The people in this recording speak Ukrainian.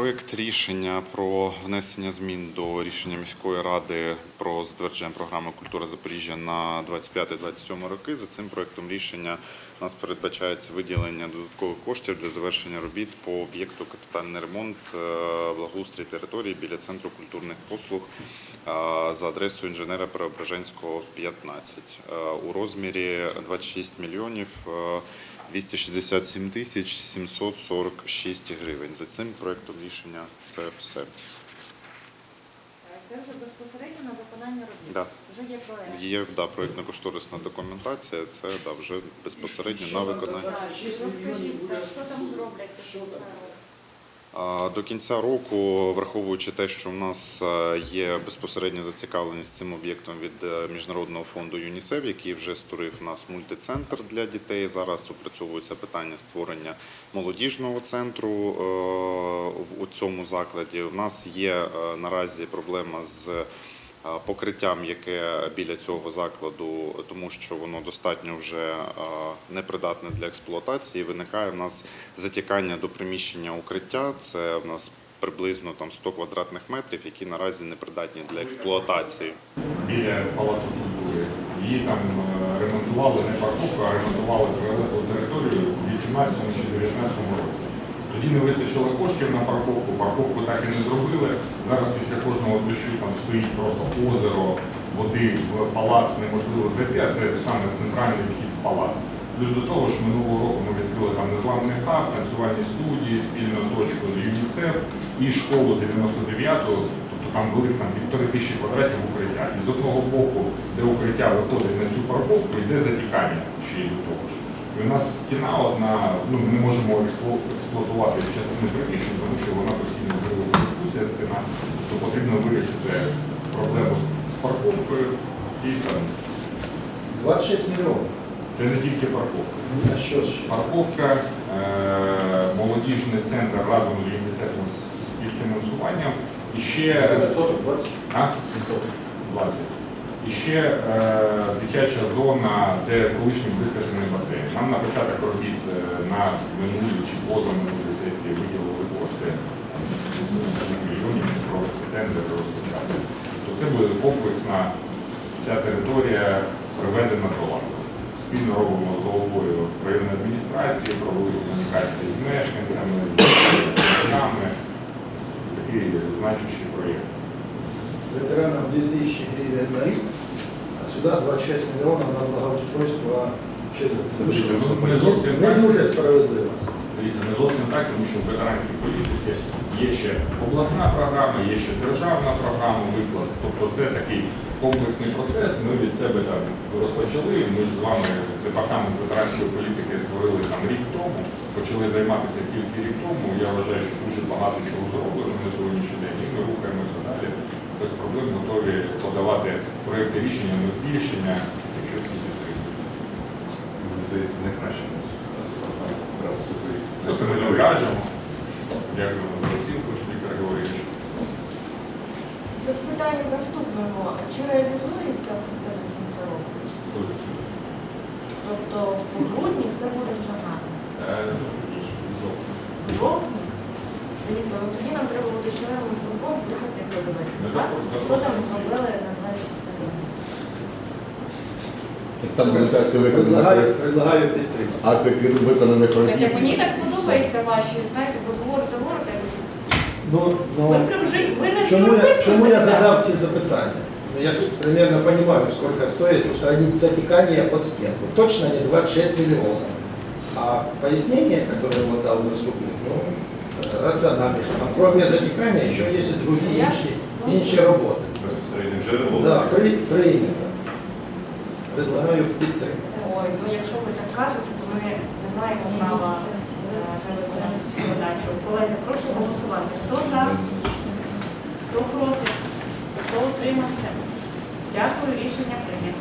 Проект рішення про внесення змін до рішення міської ради про затвердження програми культура Запоріжжя на 25-27 роки. За цим проектом рішення у нас передбачається виділення додаткових коштів для завершення робіт по об'єкту капітальний ремонт е, благоустрій території біля центру культурних послуг е, за адресою інженера Преображенського 15 е, у розмірі 26 мільйонів. Е, 267 тисяч 746 гривень. За цим проєктом рішення це все. Це вже безпосередньо на виконання робіт. Да. Вже є проєкт. Є да, проектно-кошторисна документація, це да, вже безпосередньо на виконання. Розкажіть, що там зроблять? До кінця року, враховуючи те, що в нас е, є безпосередня зацікавленість цим об'єктом від е, Міжнародного фонду ЮНІСЕФ, який вже створив у нас мультицентр для дітей. Зараз опрацьовується питання створення молодіжного центру е, в- у цьому закладі. У нас є наразі проблема з покриттям, яке біля цього закладу, тому що воно достатньо вже непридатне для експлуатації. Виникає в нас затікання до приміщення укриття. Це в нас приблизно там 100 квадратних метрів, які наразі непридатні для експлуатації. біля Палацу культури. Її там е, ремонтували не парковку, а ремонтували територію в 18 чи 19 році. Тоді не вистачило коштів на парковку, парковку так і не зробили. Зараз після кожного дощу там стоїть просто озеро води в палац неможливо зайти, а це саме центральний вхід в палац. Плюс до того ж, минулого року ми відкрили там незламний хаб, танцювальні студії, спільну точку з ЮНІСЕФ і школу 99-ту, тобто там велик там півтори тисячі квадратів укриття. І з одного боку, де укриття виходить на цю парковку, йде затікання ще й до того ж. І у нас стіна одна, ну ми не можемо експлуатувати частину приміщень, тому що вона постійно ця стіна, то потрібно вирішити проблему з- парковкою і там. 26 мільйонів. Це не тільки парковка. А що ще? Парковка, е, молодіжний центр разом з ЮНІСЕФ з співфінансуванням. І ще Соток 20? а? 20. І ще е, дитяча зона, де колишній вискажений басейн. Нам на початок робіт е, на минулій чи позаминулій сесії виділили кошти там, 8 мільйонів провести тендер розпочати. Тобто це буде комплексна ця територія приведена до ладу. Спільно робимо з головою районної адміністрації, провели комунікації з мешканцями, з батьками. Такий значущий проєкт. Ветеранам 2000 гривен на рік, а сюди 26 мільйонів на благоустройство. Дивіться, ну, не зовсім Не так. дуже справедливо. Дивіться, не зовсім так, тому що в ветеранській політиці є ще обласна програма, є ще державна програма виплат. Тобто це такий комплексний процес. Ми від себе там розпочали. Ми з вами департамент ветеранської політики створили там рік тому, почали займатися тільки рік тому. Я вважаю, що дуже багато чого зроблено на сьогоднішній день. І ми рухаємося далі. Без проблем готові подавати проекти рішення на збільшення, якщо всі підтримують. Мені здається, не краще. Це ми не кажемо. Дякуємо за оцінку, Віктор Григорійович. Тут питання в наступному. Чи реалізується все це до кінця року? Тобто в грудні все буде вже надано. В жовтні? Дивіться, ну тоді нам треба буде членам виконком приїхати і подивитися. Ми так? запро- Що там запросимо. зробили на 26 років? Там результати Предлагаю, виконаних предлагаю підтримати. акти виконаних Так, як робіт. мені так подобається ваші, знаєте, ви говорите, говорите. Ну, Ви ну, прям вже ви на чому, я, журналісту чому я запитали? задав ці запитання? Ну, я ж примерно понимаю, сколько стоит, потому что они затекание под стенку. Точно не 26 миллионов. А пояснение, которое вот дал заступник, ну, рациональное, что там кроме затекания еще есть и другие Я- інші, інші роботи. Безпосередньо джерело. Да, при, прийнято. Предлагаю підтримати. Ой, ну якщо ви так кажете, то ми не маємо права е, не цю задачу. Колеги, прошу голосувати. Хто за? Хто проти? Хто утримався? Дякую, рішення прийнято.